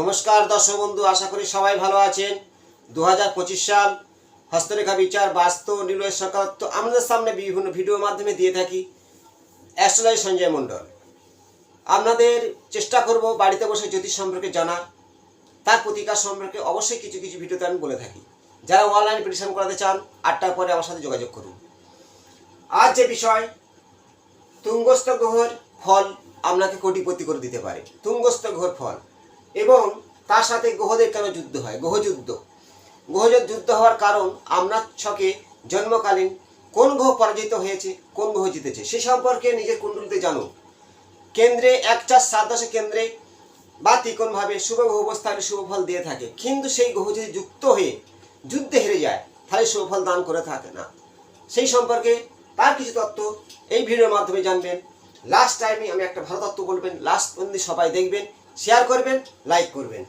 নমস্কার দর্শক বন্ধু, আশা করি সবাই ভালো আছেন। দু হাজার পঁচিশ সাল হস্তরেখা বিচার বাস্তু নিলয় সকারাত্ম আমাদের সামনে বিভিন্ন ভিডিওর মাধ্যমে দিয়ে থাকি। অ্যাস্ট্রোলজি সঞ্জয় মণ্ডল। আপনাদের চেষ্টা করব বাড়িতে বসে জ্যোতিষ সম্পর্কে জানার। তার প্রতিকার সম্পর্কে অবশ্যই কিছু কিছু ভিডিওতে আমি বলে থাকি। যারা অনলাইন প্রেডিকশন করাতে চান, আটটার পরে আমার সাথে যোগাযোগ করুন। আজ যে বিষয়, তুঙ্গস্থ গ্রহের ফল আপনাকে কোটিপতি করে দিতে পারে। তুঙ্গস্থ গ্রহের ফল। এবং তার সাথে গ্রহদের কেন যুদ্ধ হয়? গ্রহযুদ্ধ। গ্রহযুদ্ধ যুদ্ধ হওয়ার কারণ আপনার ছকে জন্মকালীন কোন গ্রহ পরাজিত হয়েছে, কোন গ্রহ জিতেছে, সে সম্পর্কে নিজের কুণ্ডলিতে জানুন কেন্দ্রে এক চার সাত দশে কেন্দ্রে বা ত্রিকোণভাবে শুভ গ্রহ অবস্থানে শুভ ফল দিয়ে থাকে। কিন্তু সেই গ্রহ যদি যুক্ত হয়ে যুদ্ধে হেরে যায়, তাহলে শুভ ফল দান করে থাকে না। সেই সম্পর্কে তার কিছু তত্ত্ব এই ভিডিওর মাধ্যমে জানবেন। লাস্ট টাইমে আমি একটা ভালো তত্ত্ব বলবেন লাস্ট পর্যন্ত সবাই দেখবেন। শেয়ার করবেন লাইক করবেন।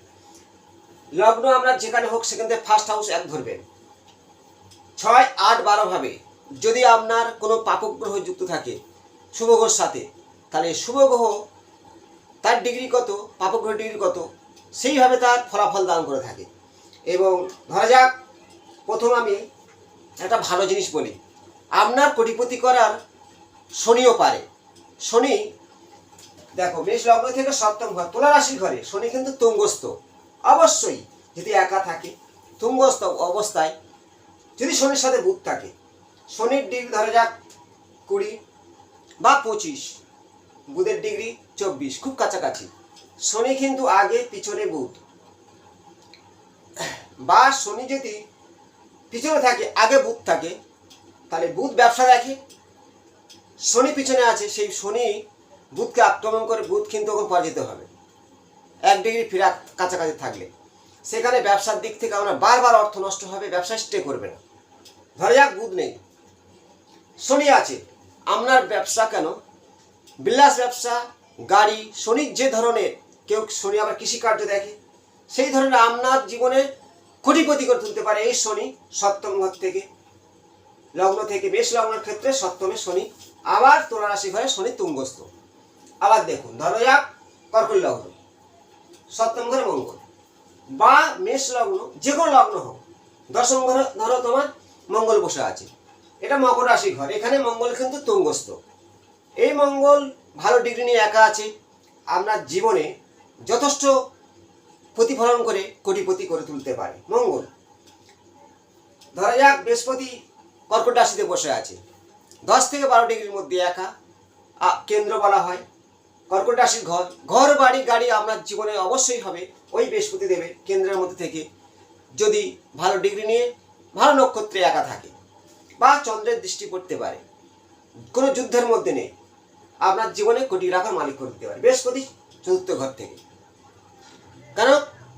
লগ্ন আমরা যেখানে হোক সেখান থেকে ফার্স্ট হাউস এক ধরবেন। ছয়, আট, বারো ভাবে যদি আপনার কোনো পাপগ্রহ যুক্ত থাকে শুভ গ্রহর সাথে, তাহলে শুভ গ্রহ তার ডিগ্রি কত পাপগ্রহ ডিগ্রি কত, সেইভাবে তার ফলাফল দান করে থাকে। এবং ধরা যাক, প্রথম আমি একটা ভালো জিনিস বলি। আপনার কোটিপতি করার শনিও পারে। শনি দেখো, মেষ লগ্ন থেকে সপ্তম ঘর, তুলা রাশির ঘরে শনি কিন্তু তুঙ্গস্থ। অবশ্যই যদি একা থাকে, তুঙ্গস্থ অবস্থায় যদি শনির সাথে বুধ থাকে, শনির ডিগ্রি ধরে যাক কুড়ি বা পঁচিশ, বুধের ডিগ্রি চব্বিশ, খুব কাছাকাছি। শনি কিন্তু আগে, পিছনে বুধ। বা শনি যদি পিছনে থাকে, আগে বুধ থাকে, তাহলে বুধ ব্যবসা দেখে, শনি পিছনে আছে, সেই শনি বুধকে আক্রমণ করে বুধ কিন্তু তখন পরাজিত হবে। এক ডিগ্রি ফিরা কাছাকাছি থাকলে। সেখানে ব্যবসার দিক থেকে আমরা বারবার অর্থ নষ্ট হবে ব্যবসা স্টে করবে না। ধরে যাক বুধ নেই। শনি আছে। আপনার ব্যবসা কেন? বিলাস ব্যবসা, গাড়ি, শনির যে ধরনের, কেউ শনি আবার কৃষিকার্য দেখে। সেই ধরনের আপনার জীবনে কোটিপতি করে তুলতে পারে এই শনি সপ্তম ঘর থেকে। লগ্ন থেকে বেশ লগ্নের ক্ষেত্রে সপ্তমে শনি, আবার তুলা রাশি ঘরে শনি তুঙ্গস্থ। আবার দেখুন, ধরো যাক কর্কট লগ্ন, সপ্তম ঘরে মঙ্গল, বা মেষ লগ্ন, যে কোনো লগ্ন হোক, দশম ঘরে ধরো তোমার মঙ্গল বসে আছে। এটা মকর রাশি ঘর, এখানে মঙ্গল কিন্তু তুঙ্গস্থ। এই মঙ্গল ভালো ডিগ্রি নিয়ে একা আছে, আপনার জীবনে যথেষ্ট প্রতিফলন করে কোটিপতি করে তুলতে পারে, মঙ্গল। ধরা যাক বৃহস্পতি কর্কট রাশিতে বসে আছে, দশ থেকে বারো ডিগ্রির মধ্যে একা কেন্দ্র বলা হয়। কর্কট রাশির ঘর ঘর, বাড়ি, গাড়ি আপনার জীবনে অবশ্যই হবে। ওই বৃহস্পতি দেবে কেন্দ্রের মধ্যে থেকে যদি ভালো ডিগ্রি নিয়ে ভালো নক্ষত্রে একা থাকে বা চন্দ্রের দৃষ্টি পড়তে পারে, কোনো যুদ্ধের মধ্যে নেই, আপনার জীবনে কোটি টাকার মালিক করে দিতে পারে, বৃহস্পতি চতুর্থ ঘর থেকে। কারণ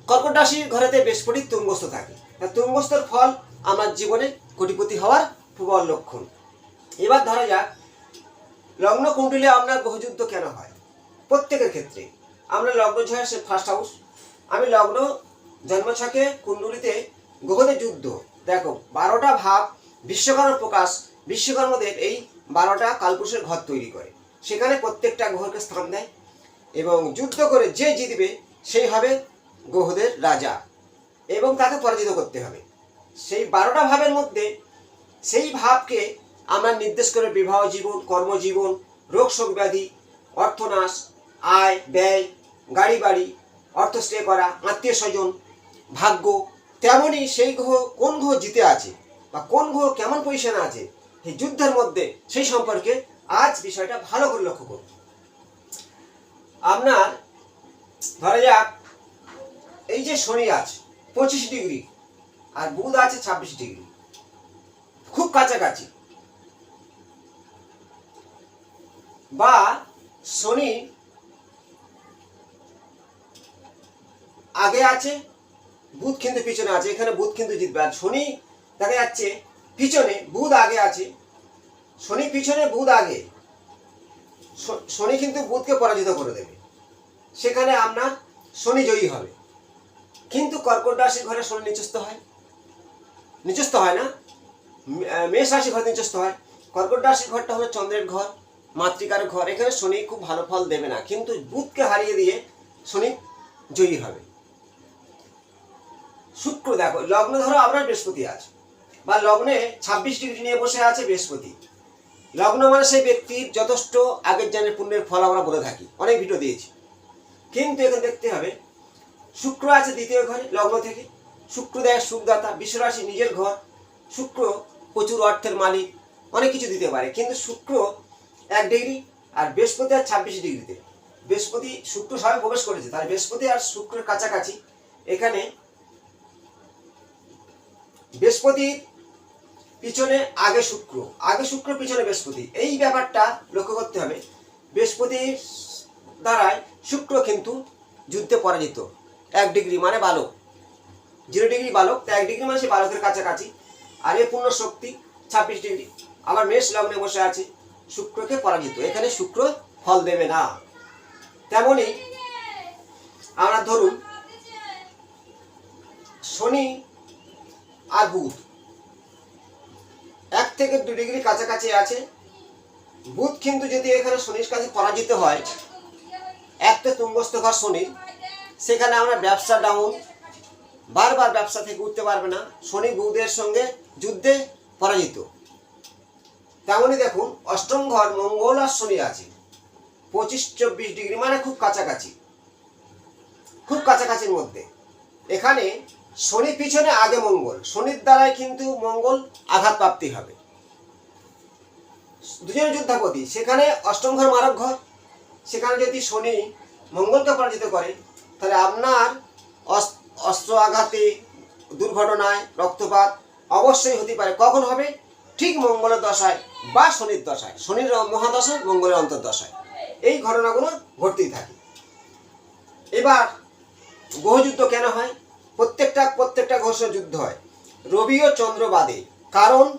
কর্কট রাশির ঘরেতে বৃহস্পতি তুঙ্গস্থ থাকে। তুঙ্গস্থর ফল আমার জীবনে কোটিপতি হওয়ার প্রবল লক্ষণ। এবার ধরা যাক লগ্ন কুণ্ডলী আপনার বহুযুদ্ধ কেন হয়? প্রত্যেকের ক্ষেত্রে। আমরা লগ্ন ছয় সে ফার্স্ট হাউস আমি লগ্ন, জন্মছকে কুণ্ডলিতে গ্রহদের যুদ্ধ। দেখো, বারোটা ভাব বিশ্বকর্ম প্রকাশ। বিশ্বকর্মদের এই বারোটা কালপুরুষের ঘর তৈরি করে। সেখানে প্রত্যেকটা গ্রহকে স্থান দেয় এবং যুদ্ধ করে যে জিতবে, সেই হবে গ্রহদের রাজা। এবং তাকে পরাজিত করতে হবে। সেই বারোটা ভাবের মধ্যে সেই ভাবকে আমরা নির্দেশ করে বিবাহ জীবন, কর্মজীবন, রোগ শোক ব্যাধি অর্থনাশ আয়, ব্যয়, গাড়ি বাড়ি, অর্থ স্টে করা, আত্মীয় স্বজন, ভাগ্য, তেমনই সেই গ্রহ কোন গ্রহ জিতে আছে বা কোন গ্রহ কেমন পজিশনে আছে, এই যুদ্ধের মধ্যে সেই সম্পর্কে আজ বিষয়টা ভালো করে লক্ষ্য করুন আপনার, ধরা যাক, এই যে শনি আছে, পঁচিশ ডিগ্রি, আর বুধ আছে ছাব্বিশ ডিগ্রি, খুব কাছাকাছি। বা শনি আগে আছে, বুধ কিন্তু পিছনে আছে, এখানে বুধ কিন্তু জিতবে। আর শনি দেখা যাচ্ছে পিছনে, বুধ আগে আছে। শনি পিছনে, বুধ আগে। শনি কিন্তু বুধকে পরাজিত করে দেবে। সেখানে আপনার শনি জয়ী হবে। কিন্তু কর্কট রাশির ঘরে শনি নিচস্থ হয়। নিচস্থ হয় না। মেষ রাশি ঘর নিচস্থ হয়। কর্কট রাশির ঘরটা হলো চন্দ্রের ঘর, মাতৃকার ঘর। এখানে শনি খুব ভালো ফল দেবে না। কিন্তু বুধকে হারিয়ে দিয়ে শনি জয়ী হবে। শুক্র দেখো, লগ্ন ধরো আপনার বৃহস্পতি আছে। বা লগ্নে ছাব্বিশ ডিগ্রি নিয়ে বসে আছে বৃহস্পতি। লগ্ন মানে সেই ব্যক্তির যথেষ্ট আগের জানের পুণ্যের ফল আমরা বলে থাকি। অনেক ভিডিও দিয়েছি। কিন্তু এখানে দেখতে হবে, শুক্র আছে দ্বিতীয় ঘরে লগ্ন থেকে। শুক্র দেয় সুখদাতা, বিশ্বরাশি নিজের ঘর। শুক্র প্রচুর অর্থের মালিক, অনেক কিছু দিতে পারে। কিন্তু শুক্র এক ডিগ্রি আর বৃহস্পতি আর ছাব্বিশ ডিগ্রিতে। বৃহস্পতি শুক্র সবাই প্রবেশ করেছে তার বৃহস্পতি আর শুক্রের কাছাকাছি এখানে বৃহস্পতির পিছনে আগে শুক্র আগে শুক্র, পিছনে বৃহস্পতি। এই ব্যাপারটা লক্ষ্য করতে হবে। বৃহস্পতির দ্বারাই শুক্র কিন্তু যুদ্ধে পরাজিত। এক ডিগ্রি মানে বালক। জিরো ডিগ্রি বালক, তো এক ডিগ্রি মানে সে বালকের কাছাকাছি। আর এ পূর্ণ শক্তি ছাব্বিশ ডিগ্রি। আবার মেষ লগ্নে বসে আছে, শুক্রকে পরাজিত। এখানে শুক্র ফল দেবে না। তেমনি আমরা ধরুন, শনি আর বুধ এক থেকে দু ডিগ্রি কাছাকাছি আছে। বুধ কিন্তু যদি এখানে শনির কাছে পরাজিত হয়, একটা তুঙ্গস্থ ঘর শনির সেখানে আমরা ব্যবসা ডাউন বারবার ব্যবসা থেকে উঠতে পারবে না, শনি বুধের সঙ্গে যুদ্ধে পরাজিত। তেমনই দেখুন, অষ্টম ঘর মঙ্গল আর শনি আছে। পঁচিশ, চব্বিশ ডিগ্রি মানে খুব কাছাকাছি। খুব কাছাকাছির মধ্যে। এখানে শনি পিছনে, আগে মঙ্গল। শনির দ্বারাই কিন্তু মঙ্গল আঘাত প্রাপ্তি হবে। দুজনে যুদ্ধাপতি। সেখানে অষ্টম ঘর মারক ঘর। সেখানে যদি শনি মঙ্গলকে পরাজিত করে, তাহলে আপনার অস- অস্ত্র আঘাতে, দুর্ঘটনায় রক্তপাত অবশ্যই হতে পারে। কখন হবে? ঠিক মঙ্গলের দশায় বা শনির দশায়। শনির মহাদশায়, মঙ্গলের অন্তর্দশায়। এই ঘটনাগুলো ঘটতেই থাকে। এবার গ্রহযুদ্ধ কেন হয়? প্রত্যেকটা প্রত্যেকটা ঘোষ যুদ্ধ হয়। রবি ও চন্দ্র বাদে। কারণ,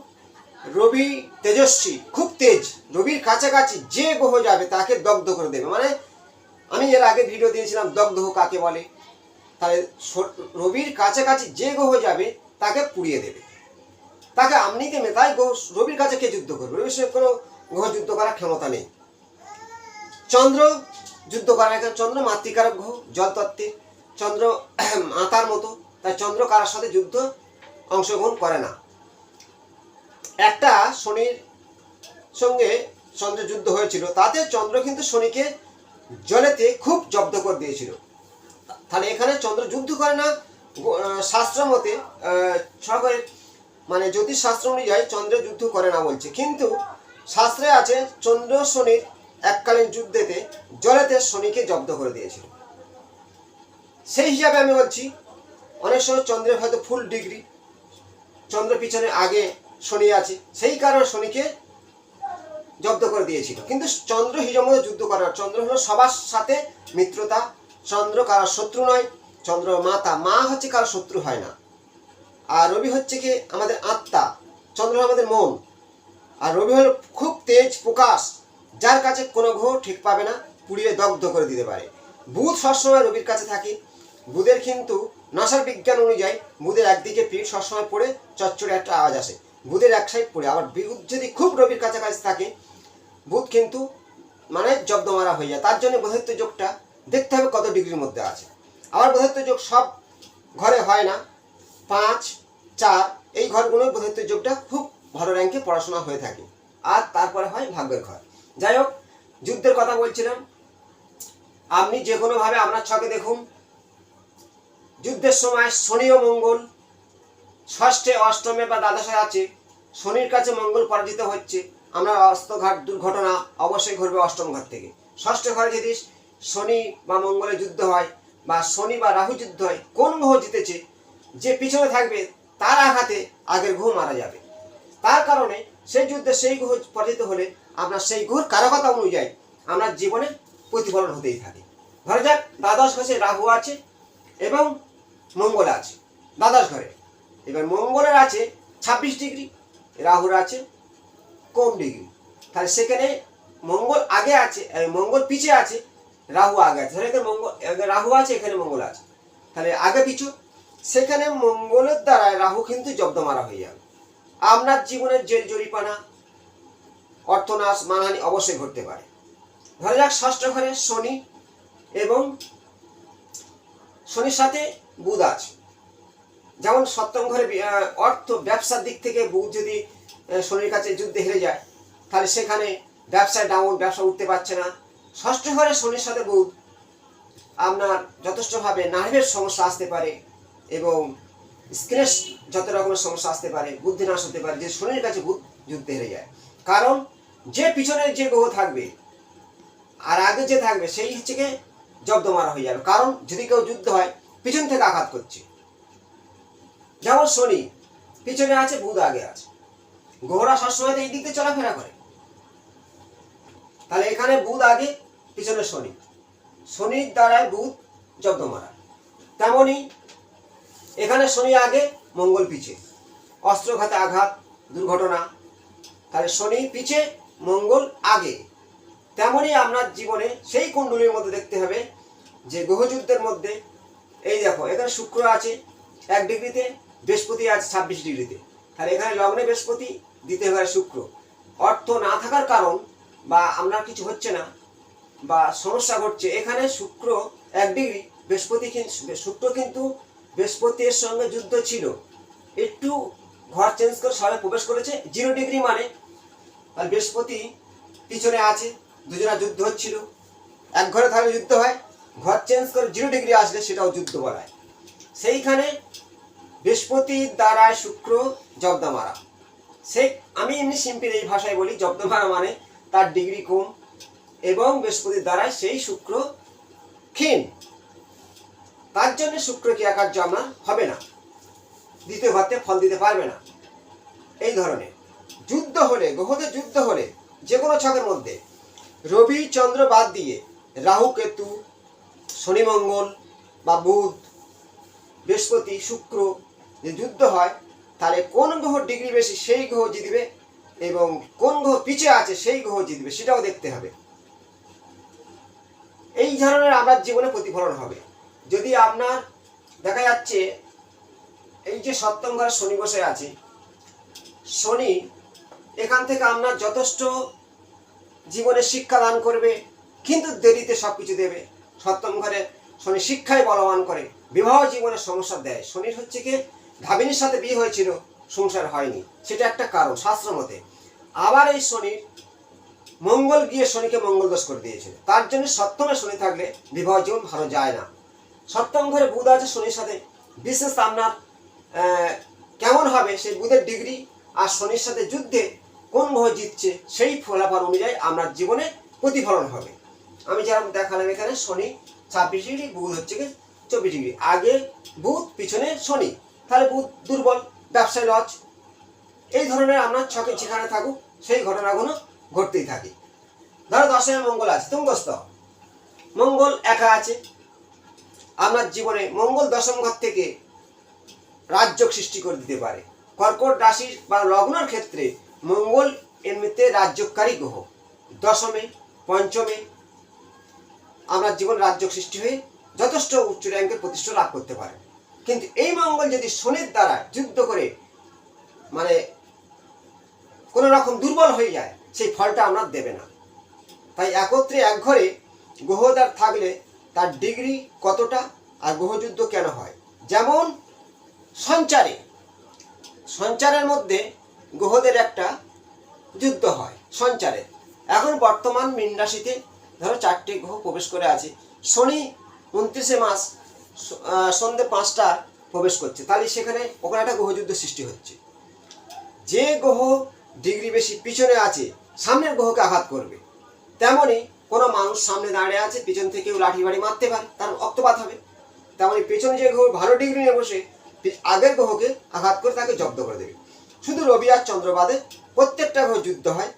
রবি তেজস্বী, খুব তেজ। রবির কাছাকাছি যে গ্রহ যাবে তাকে দগ্ধ করে দেবে। মানে আমি এর আগে ভিডিও দিয়েছিলাম, দগ্ধ কাকে বলে? তাহলে রবির কাছাকাছি যে গ্রহ যাবে তাকে পুড়িয়ে দেবে। তাকে আমনি দেবে তাই গ্রহ রবির কাছে কে যুদ্ধ করবে? রবির সঙ্গে কোনো গ্রহ যুদ্ধ করার ক্ষমতা নেই। চন্দ্র যুদ্ধ করার চন্দ্র মাতৃকারক গ্রহ, জলতত্ত্বে। চন্দ্র মাতার মতো, তাই চন্দ্র কারার সাথে যুদ্ধ অংশগ্রহণ করে না। একটা শনির সঙ্গে চন্দ্র যুদ্ধ হয়েছিল, তাতে চন্দ্র কিন্তু শনিকে জলেতে খুব জব্দ করে দিয়েছিল। তাহলে এখানে চন্দ্র যুদ্ধ করে না শাস্ত্র মতে সরকারি মানে জ্যোতিষ শাস্ত্র অনুযায়ী চন্দ্র যুদ্ধ করে না বলছে। কিন্তু শাস্ত্রে আছে, চন্দ্র শনির এককালীন যুদ্ধেতে জলেতে শনিকে জব্দ করে দিয়েছিল। সেই হিসাবে আমি বলছি অনেক সময় চন্দ্রের হয়তো ফুল ডিগ্রি চন্দ্র পিছনে আগে শনি আছে, সেই কারণে শনিকে জব্দ করে দিয়েছিল। কিন্তু চন্দ্র হিজের মধ্যে যুদ্ধ করে না চন্দ্র হলো সবার সাথে মিত্রতা। চন্দ্র কারও শত্রু নয়, চন্দ্র মাতা। মা হচ্ছে কারও শত্রু হয় না। আর রবি হচ্ছে কি আমাদের আত্মা। চন্দ্র আমাদের মন। আর রবি হলো খুব তেজ প্রকাশ, যার কাছে কোনো গ্রহ ঠিক পাবে না, পুড়িয়ে দগ্ধ করে দিতে পারে। বুধ সবসময় রবির কাছে থাকে বুধের কিন্তু নাসার বিজ্ঞান অনুযায়ী বুধের একদিকে পিঠ সবসময় পড়ে, চচ্চড়ে একটা আওয়াজ আসে। বুধের এক সাইড পড়ে, আবার বুধ যদি খুব রবির কাছাকাছি থাকে বুধ কিন্তু মানে জব্দ মারা হয়ে যায়। তার জন্য বোধত্ব যোগটা দেখতে হবে কত ডিগ্রির মধ্যে আছে। আবার বোধত্ব যোগ সব ঘরে হয় না। পাঁচ, চার, এই ঘরগুলোর বোধত্ব যোগটা খুব ভালো র্যাঙ্কে পড়াশোনা হয়ে থাকে। আর তারপরে হয় ভাগ্যের ঘর। যাই হোক, যুদ্ধের কথা বলছিলাম। আপনি যে কোনোভাবে আপনার ছকে দেখুন। যুদ্ধের সময় শনি ও মঙ্গল, ষষ্ঠে অষ্টমে বা দ্বাদশে আছে, শনির কাছে মঙ্গল পরাজিত হচ্ছে। আমরা অস্ত্রঘাট দুর্ঘটনা অবশ্যই ঘটবে অষ্টম ঘর থেকে। ষষ্ঠ ঘরে যদি শনি বা মঙ্গলের যুদ্ধ হয় বা শনি বা রাহু যুদ্ধ হয়, কোন গ্রহ জিতেছে, যে পিছনে থাকবে তার আঘাতে আগের গ্রহ মারা যাবে। তার কারণে সেই যুদ্ধে সেই গ্রহ পরাজিত হলে আমরা সেই গ্রহর কারকতা অনুযায়ী আমরা জীবনে প্রতিফলন হতেই থাকে। ধরা যাক, দ্বাদশ ঘরে রাহু আছে এবং মঙ্গল আছে, দ্বাদশ ঘরে। এবার মঙ্গলের আছে ছাব্বিশ ডিগ্রি, রাহুর আছে কম ডিগ্রি। তাহলে সেখানে মঙ্গল আগে আছে মঙ্গল পিছে আছে, রাহু আগে আছে। এখানে মঙ্গল রাহু আছে, এখানে মঙ্গল আছে। তাহলে আগে পিছু, সেখানে মঙ্গলের দ্বারা রাহু কিন্তু জব্দ মারা হয়ে যাবে। আপনার জীবনের জেল জরিপানা, অর্থনাশ, মানহানি অবশ্যই ঘটতে পারে। ধরা যাক ষষ্ঠ ঘরে শনি এবং শনির সাথে বুধ আছে যেমন সপ্তম ঘরে অর্থ ব্যবসার দিক থেকে বুধ যদি শনির কাছে যুদ্ধে হেরে যায়, তাহলে সেখানে ব্যবসায় ডাউন, ব্যবসা উঠতে পারছে না। ষষ্ঠ ঘরে শনির সাথে বুধ আপনার যথেষ্টভাবে নার্ভের সমস্যা আসতে পারে এবং স্কিনের যত রকমের সমস্যা আসতে পারে, বুদ্ধি নাশ হতে পারে, যে শনির কাছে বুধ যুদ্ধে হেরে যায়। কারণ যে পিছনের যে গ্রহ থাকবে, আর আগে যে থাকবে, সেই হচ্ছে জব্দ মারা হয়ে যাবে। কারণ যদি কেউ যুদ্ধ হয় পিছন থেকে আঘাত করছে। যেমন শনি, পিছনে আছে বুধ আগে আছে। গ্রহরা সবসময় এই দিক দিয়ে চলাফেরা করে। তাহলে এখানে বুধ আগে, পিছনে শনি। শনির দ্বারায় বুধ জব্দ মারা। তেমনি এখানে শনি আগে, মঙ্গল পিছে। অস্ত্রঘাতে আঘাত, দুর্ঘটনা। তাহলে শনি পিছে, মঙ্গল আগে। তেমনই আপনার জীবনে সেই কুণ্ডলীর মধ্যে দেখতে হবে যে গ্রহযুদ্ধের মধ্যে এই দেখো, এখানে শুক্র আছে এক ডিগ্রিতে, বৃহস্পতি আছে ছাব্বিশ ডিগ্রিতে। তাহলে এখানে লগ্নে বৃহস্পতি, দ্বিতীয় ঘরে শুক্র। অর্থ না থাকার কারণ বা আপনার কিছু হচ্ছে না বা সমস্যা ঘটছে, এখানে শুক্র এক ডিগ্রি, বৃহস্পতি কিন্তু শুক্র কিন্তু বৃহস্পতির সঙ্গে যুদ্ধ ছিল। একটু ঘর চেঞ্জ করে সবাই প্রবেশ করেছে জিরো ডিগ্রি মানে। আর বৃহস্পতি পিছনে আছে, দুজনা যুদ্ধ হচ্ছিল। এক ঘরে থাকলে যুদ্ধ হয়। ঘর চেঞ্জ করে জিরো ডিগ্রি আসলে সেটাও যুদ্ধ বলা হয় সেইখানে বৃহস্পতির দ্বারায় শুক্র জব্দ মারা। সে, আমি এমনি সিম্পল এই ভাষায় বলি, জব্দ মারা মানে তার ডিগ্রি কম এবং বৃহস্পতির দ্বারায় সেই শুক্র ক্ষীণ। তার জন্য শুক্র ক্রিয়াকার্য আপনার হবে না। দ্বিতীয় ঘরতে ফল দিতে পারবে না। এই ধরনের। যুদ্ধ হলে, গ্রহদের যুদ্ধ হলে যে কোনো ছকের মধ্যে রবি চন্দ্র বাদ দিয়ে রাহু কেতু শনি মঙ্গল বা বুধ, বৃহস্পতি, শুক্র যে যুদ্ধ হয়, তাহলে কোন গ্রহ ডিগ্রি বেশি সেই গ্রহ জিতবে এবং কোন গ্রহ পিছে আছে সেই গ্রহ জিতবে সেটাও দেখতে হবে। এই ধরনের আপনার জীবনে প্রতিফলন হবে। যদি আপনার দেখা যাচ্ছে, এই যে সপ্তম ঘরে শনি বসে আছে, শনি এখান থেকে আপনার যথেষ্ট জীবনে শিক্ষা দান করবে, কিন্তু দেরিতে সব কিছু দেবে। সপ্তম ঘরে শনি শিক্ষায় বলবান করে। বিবাহ জীবনে সমস্যা দেয়। শনির হচ্ছে কি, ভাবিনীর সাথে বিয়ে হয়েছিল, সংসার হয়নি। সেটা একটা কারণ শাস্ত্র মতে। আবার এই শনির মঙ্গল গিয়ে শনিকে মঙ্গল দোষ করে দিয়েছিল। তার জন্য সপ্তমে শনি থাকলে বিবাহ জীবন ভালো যায় না। সপ্তম ঘরে বুধ আছে শনির সাথে। বিশেষ আপনার কেমন হবে? সেই বুধের ডিগ্রি আর শনির সাথে যুদ্ধে কোন গ্রহ জিতছে, সেই ফলাফল অনুযায়ী আপনার জীবনে প্রতিফলন হবে। আমি যেরকম দেখালাম এখানে শনি ছাব্বিশ ডিগ্রি, বুধ হচ্ছে কি চব্বিশ ডিগ্রি। আগে বুধ, পিছনে শনি। তাহলে বুধ দুর্বল, ব্যবসায় লজ। এই ধরনের আপনার ছকে যেখানে থাকুক, সেই ঘটনাগুলো ঘটতেই থাকে। ধরো দশমে মঙ্গল আছে তুঙ্গস্থ মঙ্গল একা আছে। আপনার জীবনে মঙ্গল দশম ঘর থেকে রাজ্য সৃষ্টি করে দিতে পারে। কর্কট রাশির বা লগ্নর ক্ষেত্রে মঙ্গল এমনিতে রাজ্যকারী গ্রহ। দশমে, পঞ্চমে আপনার জীবন রাজ্য সৃষ্টি হয়ে যথেষ্ট উচ্চ র্যাঙ্কের প্রতিষ্ঠা লাভ করতে পারে। কিন্তু এই মঙ্গল যদি শনির দ্বারা যুদ্ধ করে মানে কোনো রকম দুর্বল হয়ে যায়, সেই ফলটা আপনার দেবে না। তাই একত্রে এক ঘরে গ্রহদার থাকলে তার ডিগ্রি কতটা আর গ্রহযুদ্ধ কেন হয়? যেমন সঞ্চারে, সঞ্চারের মধ্যে গ্রহদের একটা যুদ্ধ হয়, সঞ্চারে। এখন বর্তমান মীন রাশিতে ধরো চারটে গ্রহ প্রবেশ করে আছে। শনি উনত্রিশে মাস সন্ধে পাঁচটা প্রবেশ করছে। তাহলে সেখানে ওখানে একটা গ্রহযুদ্ধ সৃষ্টি হচ্ছে। যে গ্রহ ডিগ্রি বেশি পিছনে আছে, সামনের গ্রহকে আঘাত করবে। তেমনি কোনো মানুষ সামনে দাঁড়িয়ে আছে, পিছন থেকেও লাঠি বাড়ি মারতে পারে, তার অক্তপাত হবে। তেমনি পেছনে যে গ্রহ ভালো ডিগ্রি নিয়ে বসে আগের গ্রহকে আঘাত করে তাকে জব্দ করে দেবে। শুধু রবি আর চন্দ্রবাদে প্রত্যেকটা গ্রহ যুদ্ধ হয়।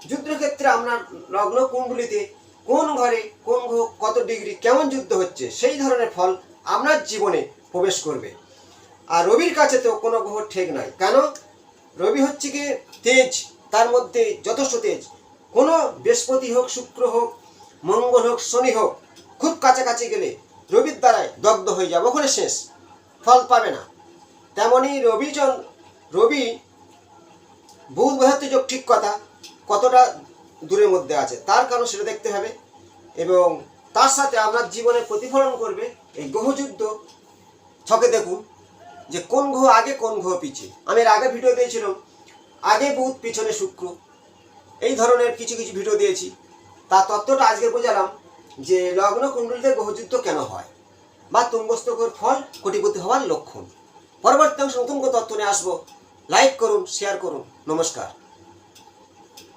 যুদ্ধের ক্ষেত্রে আপনার লগ্ন কুণ্ডলিতে কোন ঘরে কোন কত ডিগ্রি কেমন যুদ্ধ হচ্ছে, সেই ধরনের ফল আপনার জীবনে প্রবেশ করবে। আর রবির কাছে তো কোনো গ্রহ ঠিক নাই। কেন? রবি হচ্ছে কি তেজ, তার মধ্যে যথেষ্ট তেজ। কোনো বৃহস্পতি হোক, শুক্র হোক, মঙ্গল হোক, শনি হোক, খুব কাছাকাছি গেলে রবির দ্বারাই দগ্ধ হয়ে যাবে, ওখানে শেষ, ফল পাবে না। তেমনি রবি চন রবি বুধ বৃহত্ত যোগ ঠিক কথা, কতটা দূরের মধ্যে আছে। তার কারণ সেটা দেখতে হবে। এবং তার সাথে আপনার জীবনে প্রতিফলন করবে এই গ্রহযুদ্ধ। ছকে দেখুন যে কোন গ্রহ আগে, কোন গ্রহ পিছে। আমি এর আগে ভিডিও দিয়েছিলাম। আগে বুধ, পিছনে শুক্র। এই ধরনের কিছু কিছু ভিডিও দিয়েছি। তার তত্ত্বটা আজকে বোঝালাম যে লগ্ন কুণ্ডলিতে গ্রহযুদ্ধ কেন হয় বা তুঙ্গস্তকর ফল কোটিপতি হওয়ার লক্ষণ। পরবর্তী অংশে নতুন তথ্য নিয়ে আসব। লাইক করুন শেয়ার করুন। নমস্কার।